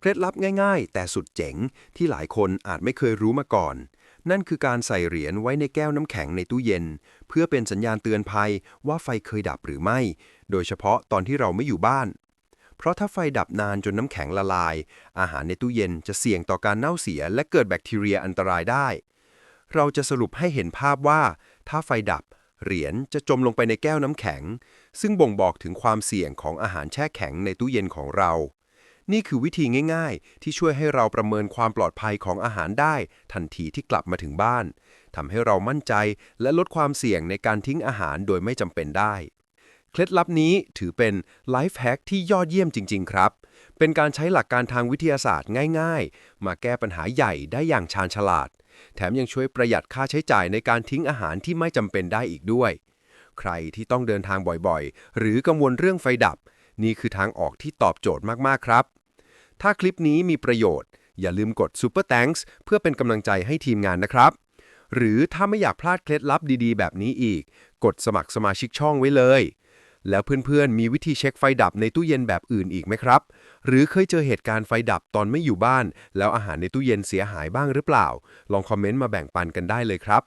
เคล็ดลับง่ายๆ แต่สุดเจ๋งที่หลายคนอาจไม่เคยรู้มาก่อน นั่นคือการใส่เหรียญไว้ในแก้วน้ำแข็งในตู้เย็น เพื่อเป็นสัญญาณเตือนภัยว่าไฟเคยดับหรือไม่ โดยเฉพาะตอนที่เราไม่อยู่บ้าน เพราะถ้าไฟดับนานจนน้ำแข็งละลาย อาหารในตู้เย็นจะเสี่ยงต่อการเน่าเสียและเกิดแบคทีเรียอันตรายได้ เราจะสรุปให้เห็นภาพว่า ถ้าไฟดับเหรียญจะจมลงไปในแก้วน้ำแข็ง ซึ่งบ่งบอกถึงความเสี่ยงของอาหารแช่แข็งในตู้เย็นของเรา นี่คือวิธีง่ายๆ ที่ช่วยให้เราประเมินความปลอดภัยของอาหารได้ ทันทีที่กลับมาถึงบ้านทำให้เรามั่นใจและลดความเสี่ยงในการทิ้งอาหารโดยไม่จำเป็นได้ เคล็ดลับนี้ถือเป็นไลฟ์แฮกที่ยอดเยี่ยมจริง ๆ ครับ เป็นการใช้หลักการทางวิทยาศาสตร์ง่าย ๆ มาแก้ปัญหาใหญ่ได้อย่างชาญฉลาด แถมยังช่วยประหยัดค่าใช้จ่ายในการทิ้งอาหารที่ไม่จำเป็นได้อีกด้วย ใครที่ต้องเดินทางบ่อยๆ หรือกังวลเรื่องไฟดับ นี่คือทางออกที่ตอบโจทย์มากๆ ครับ ถ้าคลิปนี้มีประโยชน์ อย่าลืมกด Super Thanks เพื่อเป็นกำลังใจให้ทีมงานนะครับ หรือถ้าไม่อยากพลาดเคล็ดลับดีๆ แบบนี้อีก กดสมัครสมาชิกช่องไว้เลย แล้วเพื่อนๆ มีวิธีเช็คไฟดับในตู้เย็นแบบอื่นอีกไหมครับ หรือเคยเจอเหตุการณ์ไฟดับตอนไม่อยู่บ้าน แล้วอาหารในตู้เย็นเสียหายบ้างหรือเปล่า ลองคอมเมนต์มาแบ่งปันกันได้เลยครับ